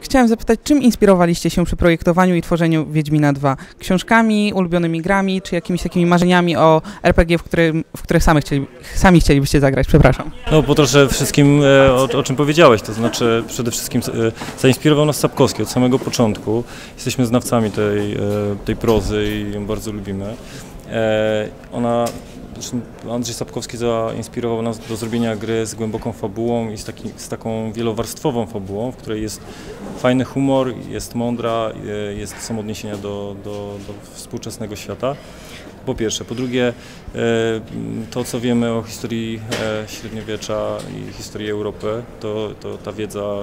Chciałem zapytać, czym inspirowaliście się przy projektowaniu i tworzeniu Wiedźmina 2? Książkami, ulubionymi grami, czy jakimiś takimi marzeniami o RPG, w, którym, w które sami, chcieli, sami chcielibyście zagrać? Przepraszam. No po trosze wszystkim, e, o, o czym powiedziałeś, to znaczy przede wszystkim e, zainspirował nas Sapkowski od samego początku. Jesteśmy znawcami tej, e, tej prozy i ją bardzo lubimy. Ona, Andrzej Sapkowski zainspirował nas do zrobienia gry z głęboką fabułą i z, taki, z taką wielowarstwową fabułą, w której jest fajny humor, jest mądra, e, jest, są odniesienia do, do, do współczesnego świata. Po pierwsze. Po drugie, e, to co wiemy o historii e, średniowiecza i historii Europy, to, to ta wiedza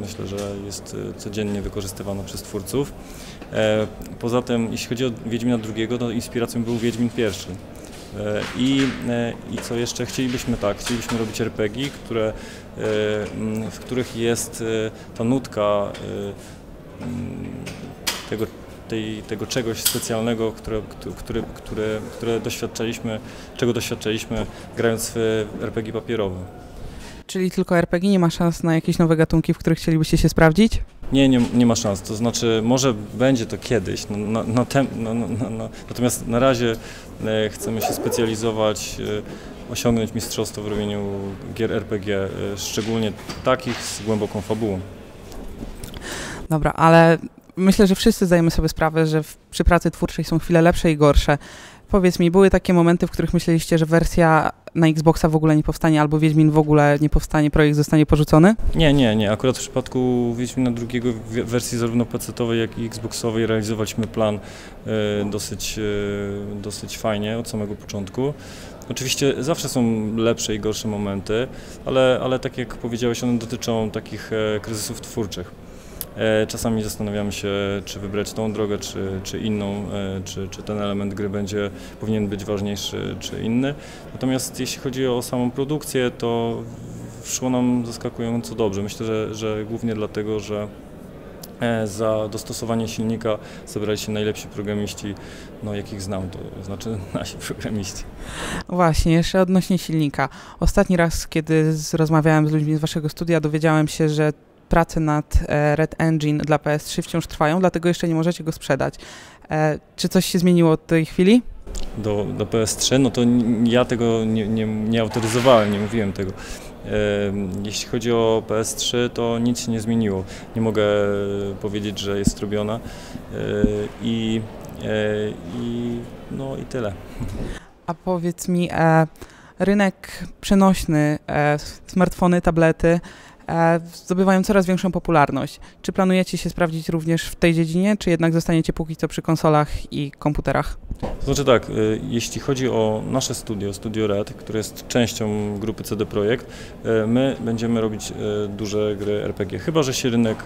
myślę, że jest codziennie wykorzystywana przez twórców. Poza tym, jeśli chodzi o Wiedźmina II, to inspiracją był Wiedźmin I. E, I, e, I co jeszcze? Chcielibyśmy tak, chcielibyśmy robić RPG, które, e, w których jest ta nutka tego, tej, tego czegoś specjalnego, które, które, które, które doświadczaliśmy, czego doświadczaliśmy grając w RPG papierowe. Czyli tylko RPG, nie ma szans na jakieś nowe gatunki, w których chcielibyście się sprawdzić? Nie, nie, nie ma szans. To znaczy, może będzie to kiedyś, no, na, na tem, no, no, no, no. natomiast na razie e, chcemy się specjalizować, e, osiągnąć mistrzostwo w robieniu gier RPG, e, szczególnie takich z głęboką fabułą. Dobra, ale myślę, że wszyscy zdajemy sobie sprawę, że w, przy pracy twórczej są chwile lepsze i gorsze. Powiedz mi, były takie momenty, w których myśleliście, że wersja na Xboxa w ogóle nie powstanie, albo Wiedźmin w ogóle nie powstanie, projekt zostanie porzucony? Nie, nie, nie. Akurat w przypadku Wiedźmina drugiego wersji zarówno PC-owej, jak i Xboxowej realizowaliśmy plan e, dosyć, e, dosyć fajnie od samego początku. Oczywiście zawsze są lepsze i gorsze momenty, ale, ale tak jak powiedziałeś, one dotyczą takich e, kryzysów twórczych. E, Czasami zastanawiamy się, czy wybrać tą drogę, czy, czy inną, e, czy, czy ten element gry będzie, powinien być ważniejszy, czy inny. Natomiast jeśli chodzi o samą produkcję, to szło nam zaskakująco dobrze. Myślę, że, że głównie dlatego, że e, za dostosowanie silnika zabrali się najlepsi programiści, no jakich znam, to znaczy nasi programiści. Właśnie, jeszcze odnośnie silnika. Ostatni raz, kiedy rozmawiałem z ludźmi z waszego studia, dowiedziałem się, że prace nad e, Red Engine dla PS3 wciąż trwają, dlatego jeszcze nie możecie go sprzedać. E, czy coś się zmieniło od tej chwili? do, do PS3, no to ja tego nie, nie, nie autoryzowałem, nie mówiłem tego. Em, Jeśli chodzi o PS3, to nic się nie zmieniło. Nie mogę powiedzieć, że jest robiona E, i, e, i, no i tyle. A powiedz mi, e, rynek przenośny, e, smartfony, tablety e, zdobywają coraz większą popularność. Czy planujecie się sprawdzić również w tej dziedzinie, czy jednak zostaniecie póki co przy konsolach i komputerach? To znaczy tak, y, jeśli chodzi o nasze studio, Studio Red, które jest częścią grupy CD Projekt, y, my będziemy robić duże gry RPG. Chyba, że się rynek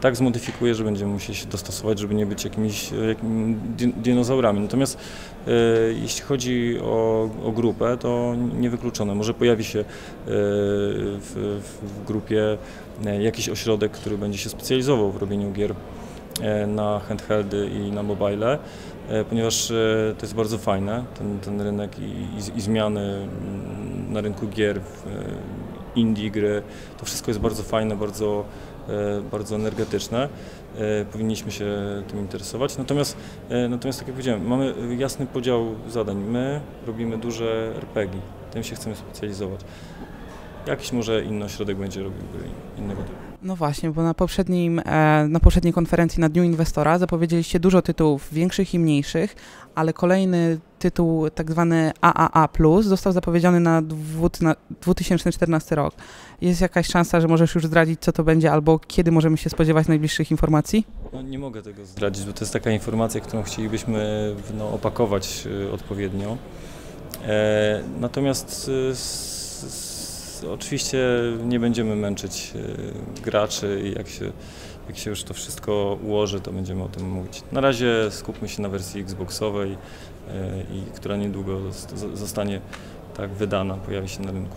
tak zmodyfikuje, że będziemy musieli się dostosować, żeby nie być jakimiś jakim di- dinozaurami. Natomiast y, jeśli chodzi o, o grupę, to niewykluczone. Może pojawi się y, w, w grupie y, jakiś ośrodek, który będzie się specjalizował w robieniu gier y, na handheldy i na mobile e, ponieważ e, to jest bardzo fajne, ten, ten rynek i, i, i zmiany mm, na rynku gier, e, indie gry, to wszystko jest bardzo fajne, bardzo, e, bardzo energetyczne. E, Powinniśmy się tym interesować. Natomiast, e, natomiast tak jak powiedziałem, mamy jasny podział zadań. My robimy duże RPG, tym się chcemy specjalizować. Jakiś może inny ośrodek będzie robił innego typu. No właśnie, bo na, poprzednim, e, na poprzedniej konferencji na Dniu Inwestora zapowiedzieliście dużo tytułów większych i mniejszych, ale kolejny tytuł, tak zwany AAA+, został zapowiedziany na dwu, na 2014 rok. Jest jakaś szansa, że możesz już zdradzić, co to będzie, albo kiedy możemy się spodziewać najbliższych informacji? No, nie mogę tego zdradzić, bo to jest taka informacja, którą chcielibyśmy no, opakować y, odpowiednio. E, natomiast y, s, s, oczywiście nie będziemy męczyć y, graczy jak się, jak się już to wszystko ułoży, to będziemy o tym mówić. Na razie skupmy się na wersji Xboxowej, y, i która niedługo zost- zostanie tak wydana, pojawi się na rynku.